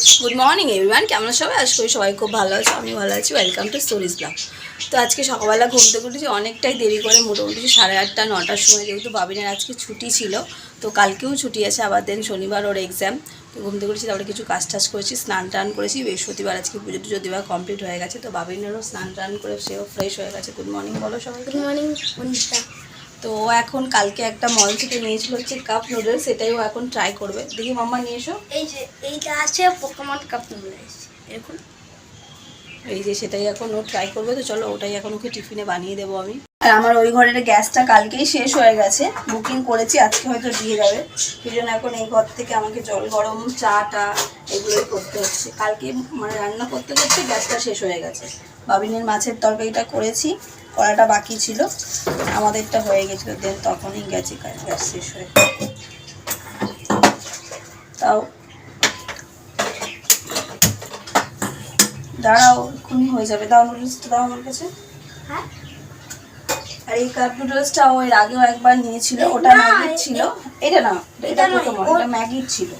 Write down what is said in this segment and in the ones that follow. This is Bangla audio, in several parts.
গুড মর্নিং এভরিওয়ান কেমন সবাই? আশা করি সবাই খুব ভালো আছো আমি ভালো আছি। ওয়েলকাম টু স্টোরিজ ব্লগ তো আজকে সকালবেলা ঘুম থেকে উঠেছি, অনেকটাই দেরি করে মোটামুটি সাড়ে আটটা, নটার সময় যেহেতু বাবিনের আজকে ছুটি ছিল, তো কালকেও ছুটি আছে, আবার দেন শনিবার ওর এক্সাম তো ঘুম থেকে উঠেছি, তারপরে কিছু কাজ টাজ করেছি, স্নান টান করেছি, বৃহস্পতিবার আজকে পুজো টুজো দেওয়া কমপ্লিট হয়ে গেছে, তো বাবিনেরও স্নান টান করে সেও ফ্রেশ হয়ে গেছে। গুড মর্নিং বলো সবাই গুড মর্নিং তো ও এখন কালকে একটা মল থেকে নিয়েছিল হচ্ছে কাপ নুডলস সেটাই ও এখন ট্রাই করবে। দেখি মাম্মা নিয়ে এসো। এই যে এইটা আছে পোকামন কাপ নুডলস এরকম। এই যে সেটাই এখন ও ট্রাই করবে। তো চলো ওটাই এখন ওকে টিফিনে বানিয়ে দেবো আমি। আর আমার ওই ঘরের গ্যাসটা কালকেই শেষ হয়ে গেছে। বুকিং করেছি আজকে হয়তো দিয়ে যাবে। সেই জন্য এখন এই ঘর থেকে আমাকে জল গরম চা টা এগুলোই করতে হচ্ছে। কালকে মানে রান্না করতে করতে গ্যাসটা শেষ হয়ে গেছে। বাবিনের মাছের তরকারিটা করেছি। কড়াটা বাকি ছিল। আমাদেরটা হয়ে গেছিল দেন তখনই গেছে গ্যাস শেষ হয়ে তাও দাঁড়াও এক্ষুনি হয়ে যাবে। দাও নুডলসটা দাও আমার কাছে। হ্যাঁ? আর এই কাপ নুডলসটা ও এর আগেও একবার নিয়েছিল ওটা ম্যাগির ছিল। এটা না এটা পোকেমন এটা ম্যাগির ছিল।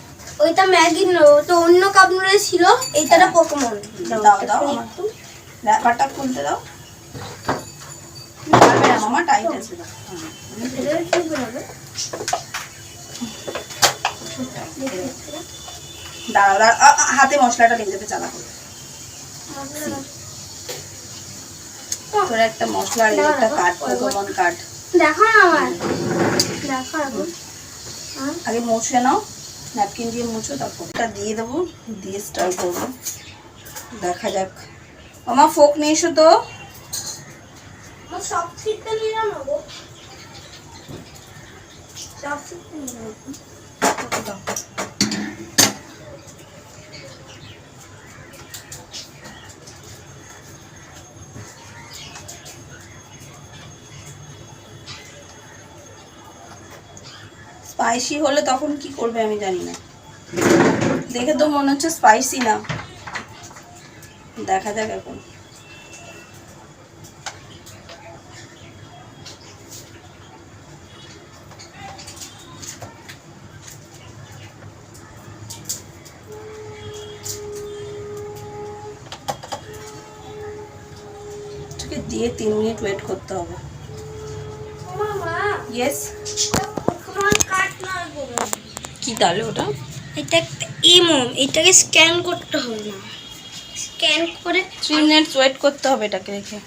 ওইটা ম্যাগি নো তো অন্য কাপ নুডলস ছিল এইটাটা পোকামন দাও দাও তো র্যাপারটা খুলতে দাও। পারবে না মামা টাইট আছে দাঁড়াও দাঁড়াও আ, আ, হাতে মশলাটা লেগে যাবে চালা করে। তোর একটা মশলা একটা কাঠ পোকেমন কাঠ। দেখো না আমার। দেখো? আগে মুছে নাও ন্যাপকিন দিয়ে মুছো তারপর এটা দিয়ে দেবো দিয়ে স্টার করব। দেখা যাক। আমার ফোক নিয়ে এসো তো। সব স্পাইসি হলে তখন কি করবে আমি জানি না। দেখে তো মনে হচ্ছে স্পাইসি না। দেখা যাক এখন এটাকে দিয়ে তিন মিনিট ওয়েট করতে হবে। ইয়েস না কি তাহলে ওটা? এটা একটা ইমো এটাকে স্ক্যান করতে হবে না। স্ক্যান করে থ্রি মিনিটস ওয়েট করতে হবে এটাকে রেখে।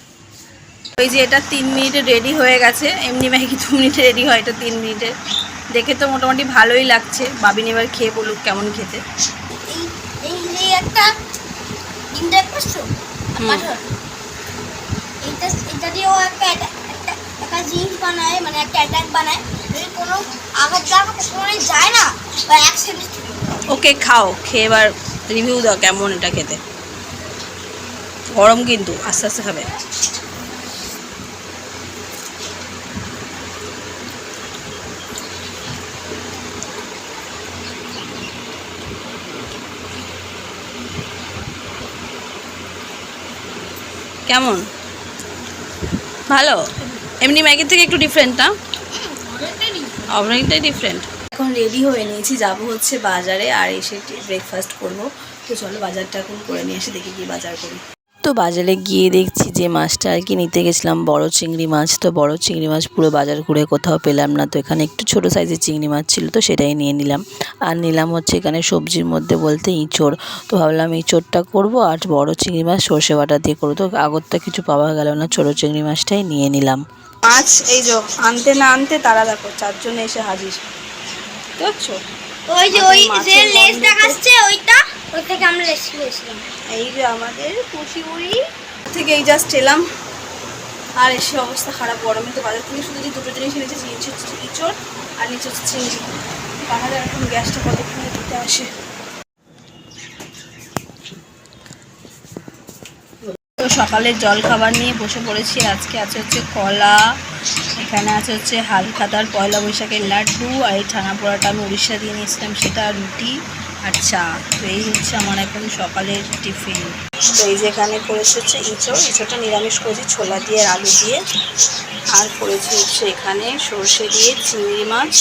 ওই যে এটা তিন মিনিটে রেডি হয়ে গেছে। এমনি ম্যাগি দু মিনিটে রেডি হয় এটা তিন মিনিটে। দেখে তো মোটামুটি ভালোই লাগছে। বাবিন এবার খেয়ে বলুক কেমন খেতে। একটা এইটা এটা দিয়েও একটা একটা জিনিস বানায় মানে একটা অ্যাটাক বানায়। যদি কোনো আঘাত জায়গা কোনো যায় না, বা সেকেন্ড ওকে, খাও, খেয়ে এবার রিভিউ দাও কেমন এটা খেতে। গরম কিন্তু, আস্তে আস্তে খাবে। কেমন? ভালো? এমনি ম্যাগির থেকে একটু ডিফারেন্ট না? অনেকটাই ডিফারেন্ট এখন রেডি হয়ে নিয়েছি, যাব হচ্ছে বাজারে আর এসে ব্রেকফাস্ট করব। তো চলো বাজারটা এখন করে নিয়ে এসে দেখি কি বাজার করি। তো বাজারে গিয়ে দেখছি যে মাছটা আর কি নিতে গেছিলাম বড় চিংড়ি মাছ। তো বড় চিংড়ি মাছ পুরো বাজার ঘুরে কোথাও পেলাম না। তো এখানে একটু ছোট সাইজের চিংড়ি মাছ ছিল তো সেটাই নিয়ে নিলাম। আর নিলাম হচ্ছে এখানে সবজির মধ্যে বলতে ইঁচড়। তো ভাবলাম ইঁচড়টা করব আর বড় চিংড়ি মাছ সর্ষে বাটা দিয়ে করব। তো আগরটা কিছু পাওয়া গেল না ছোট চিংড়ি মাছটাই নিয়ে নিলাম। মাছ এই যে আনতে না আনতে তারা দেখো চারজন এসে হাজির। দেখছ? ওই যে ওই যে লেজ দেখাচ্ছে ওইটা? ওই থেকে আমরা লেজ খেয়েছিলাম এই যে আমাদের পুষি মুড়ি থেকে এই জাস্ট এলাম। আর এসে অবস্থা খারাপ গরমে। তো বাজার থেকে শুধু যে দুটো জিনিস এনেছে নিচে হচ্ছে ইঁচড় আর নিচে হচ্ছে চিংড়ি। দেখা এখন গ্যাসটা কতক্ষণে দিতে আসে? তো সকালের জল খাবার নিয়ে বসে পড়েছি। আজকে আছে হচ্ছে কলা, এখানে আছে হচ্ছে হালখাতার, পয়লা বৈশাখের লাড্ডু, আর এই ছানা পোড়াটা আমি উড়িষ্যা দিয়ে নিয়েছিলাম সেটা রুটি। চা তো এই হচ্ছে আমার এখন সকালের টিফিন। তো এই যে এখানে করেছি হচ্ছে ইঁচড়। ইঁচড়টা নিরামিষ করেছি, ছোলা দিয়ে আর আলু দিয়ে। আর করেছি হচ্ছে এখানে সর্ষে দিয়ে চিংড়ি মাছ,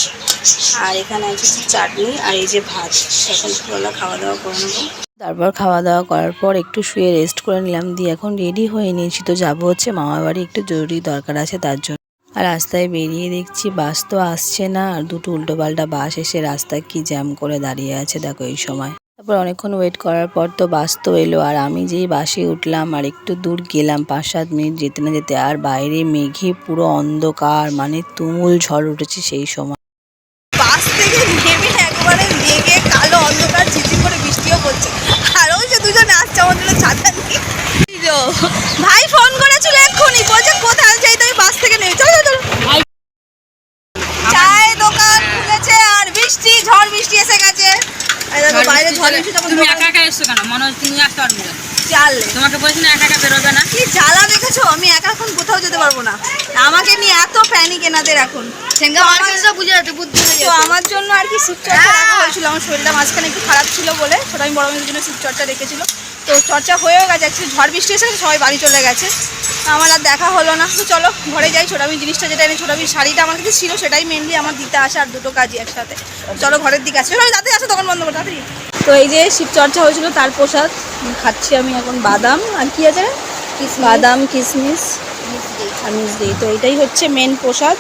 আর এখানে আছে চাটনি আর এই যে ভাত। এখন পুরোলা খাওয়া দাওয়া করে নেব। তারপর খাওয়া দাওয়া করার পর একটু শুয়ে রেস্ট করে নিলাম। দিয়ে এখন রেডি হয়ে নিয়েছি, তো যাব হচ্ছে মামার বাড়ি। একটু জরুরি দরকার আছে তার জন্য। রাস্তায় বেরিয়ে দেখছি বাস তো আসছে না, আর দুটো উল্টো পাল্টা বাস এসে রাস্তায় কি জ্যাম করে দাঁড়িয়ে আছে দেখো এই সময়। তারপর অনেকক্ষণ ওয়েট করার পর তো বাস তো এলো, আর আমি যেই বাসে উঠলাম আর একটু দূর গেলাম পাঁচ সাত মিনিট যেতে না যেতে, আর বাইরে মেঘে পুরো অন্ধকার মানে তুমুল ঝড় উঠেছে সেই সময় বাস থেকে নেমে একবারে মেঘে কালো অন্ধকার ঝিঝি করে বৃষ্টিও পড়ছে আর ওই যে দুজনে আসছে আমার জন্য ছাতা নিয়ে এই যো, ভাই ফোন করেছিল এক্ষুনি বলছে কোথায় যাই তাই বাস থেকে নেমে চলো চলো চায়ের দোকান খুলেছে আর বৃষ্টি ঝড় বৃষ্টি এসে গেছে এই দেখো বাইরে ঝড় বৃষ্টি তখন তুমি একা একা এসছো কেন? মনে হচ্ছে তুমি আসতে পারবে না। তোমাকে বলছি না একা একা বেরোবে না। কি জ্বালা দেখেছ? আমি একা এখন কোথাও যেতে পারব না। আমাকে নিয়ে এত প্যানিক এনাদের এখন। মার্কেটটা বুঝে যাচ্ছে বুদ্ধি তো আমার জন্য আর কি রাখা হয়েছিল। আমার শরীরটা মাঝখানে একটু খারাপ ছিল বলে ছোট আমি বড় মেয়ের জন্য শিব চর্চা রেখেছিল। তো চর্চা হয়েও গেছে অ্যাকচুয়ালি ঝড় বৃষ্টি এসে সবাই বাড়ি চলে গেছে। আমার আর দেখা হলো না। তো চলো ঘরে যাই ছোট আমি জিনিসটা যেটা এনে ছোট আমি শাড়িটা আমার কাছে ছিল সেটাই মেনলি আমার দিতে আসে আর দুটো কাজই একসাথে। চলো ঘরের দিকে আসে। চলো আমি তাড়াতাড়ি আসো তখন বন্ধ করো তাড়াতাড়ি। তো এই যে শিব চর্চা হয়েছিল তার প্রসাদ খাচ্ছি আমি এখন বাদাম আর কি আছে? বাদাম কিশমিশ আর মিষ্টি তো এটাই হচ্ছে মেন প্রসাদ।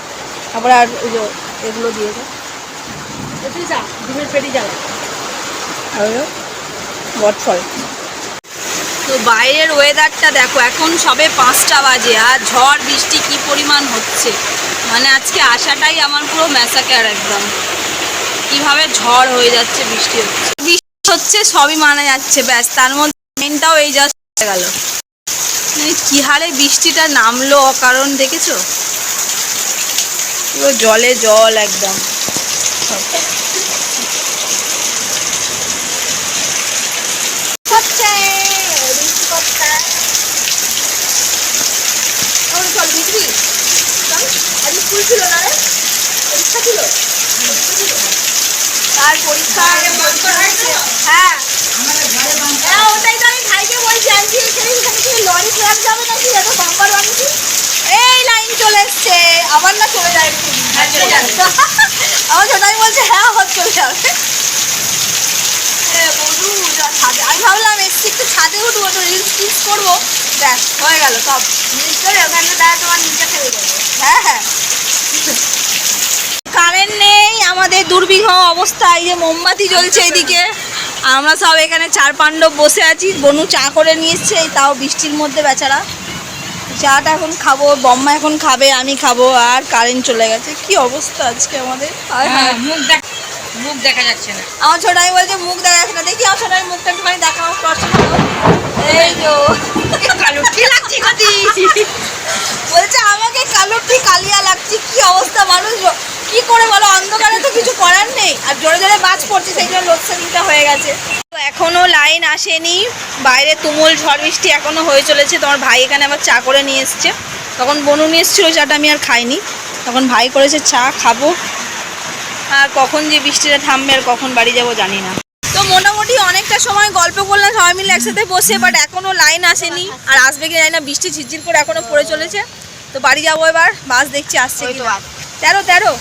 তারপরে আর ওই যে এগুলো দিয়েছে ডিমের পেটি যাও আর বটফল তো বাইরের ওয়েদারটা দেখো এখন সবে পাঁচটা বাজে আর ঝড় বৃষ্টি কি পরিমাণ হচ্ছে? মানে আজকে আসাটাই আমার পুরো ম্যাসাকার একদম। কীভাবে ঝড় হয়ে যাচ্ছে বৃষ্টি হচ্ছে। হচ্ছে, সবই মানা যাচ্ছে, ব্যাস। তার মধ্যে মেনটাও এই জাস্ট হয়ে গেল। মানে কি হারে বৃষ্টিটা নামলো অকারণ, দেখেছ? পুরো জলে জল একদম হচ্ছে বৃষ্টি করছে তাহলে চল বুঝবি চল আজ স্কুল ছিল না রে পরীক্ষা ছিল আর পরীক্ষা হ্যাঁ। ওটাই তো আমি ভাইকে বলছি এখানে এখানে কি লরি যাবে নাকি? এত বাম্পার বানিয়েছি এই লাইন চলে এসছে। আবার না চলে যায় হ্যাঁ, যাবে। আমার ছোটাই বলছে হ্যাঁ আবার চলে যাবে। ছাদে আমি ভাবলাম এসছি একটু ছাদে উঠবো একটু রিলস টিলস করব। ব্যাস হয়ে গেল সব। করে ওখানে দাঁড়া তোমার নিচে ফেলে দেবো হ্যাঁ হ্যাঁ কারেন্ট নেই আমাদের দুর্বিঘ অবস্থা এই জ্বলছে এইদিকে আমরা সব এখানে চার পাণ্ডব বসে আছি। বনু চা করে নিয়ে এসছে তাও বৃষ্টির মধ্যে বেচারা। চাটা এখন খাব বম্মা এখন খাবে আমি খাব আর কারেন্ট চলে গেছে। কি অবস্থা আজকে আমাদের? হায় মুখ দেখ মুখ দেখা যাচ্ছে না। আমার ছোট আমি বলছে মুখ দেখা যাচ্ছে না। দেখি আমার ছোট আমি মুখটা একটুখানি দেখাও কষ্ট এই যো কালো লাগছে। বলছে আমাকে কালো কি কালিয়া লাগছে। কি অবস্থা মানুষ জ- কি করে বলো অন্ধকারে তো কিছু করার নেই আর জোরে জোরে বাজ পড়ছে সেই জন্য লোডশেডিংটা হয়ে গেছে। তো এখনও লাইন আসেনি বাইরে তুমুল ঝড় বৃষ্টি এখনও হয়ে চলেছে। তোমার ভাই এখানে আবার চা করে নিয়ে এসছে। তখন বনু নিয়ে এসেছিল চাটা আমি আর খাইনি। তখন ভাই করেছে চা খাব। আর কখন যে বৃষ্টিটা থামবে আর কখন বাড়ি যাব জানি না। তো মোটামুটি অনেকটা সময় গল্প করলাম সবাই মিলে একসাথে বসে বাট এখনও লাইন আসেনি। আর আসবে কি জানি না বৃষ্টি ঝিরঝির করে এখনও পড়ে চলেছে। তো বাড়ি যাব এবার বাস দেখছি আসছে। তেরো তেরো?